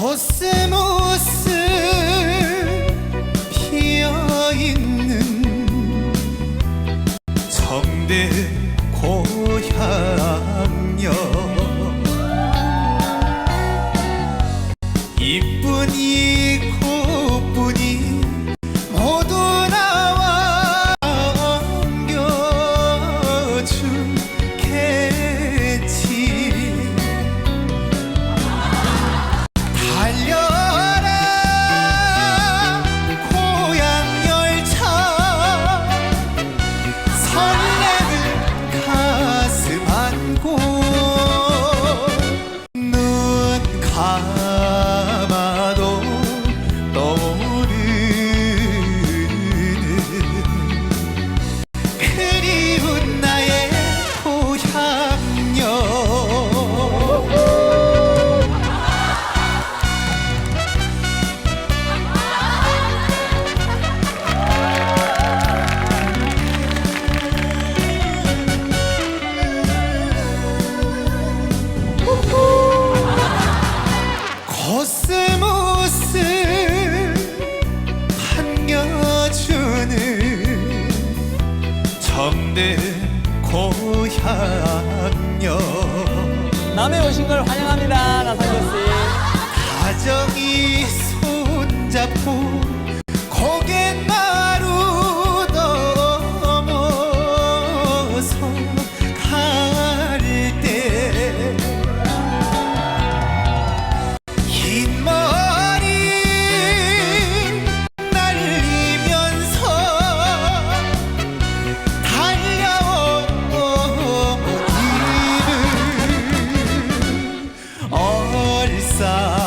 코스모스 피어있는 정대 고향여 이쁜 이 정대 고향여 남해 오신 걸 환영합니다 나상교 씨 sa